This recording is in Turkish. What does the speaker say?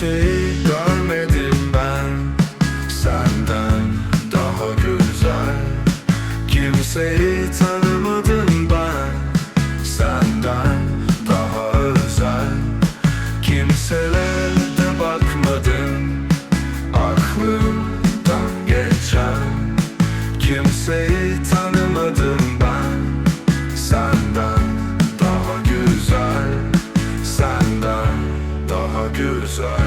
Kimseyi görmedim ben. Senden daha güzel Kimseyi tanımadım ben. Senden daha özel Kimselere de bakmadım. Aklımdan geçen Kimseyi tanımadım ben. Senden daha güzel Senden daha güzel.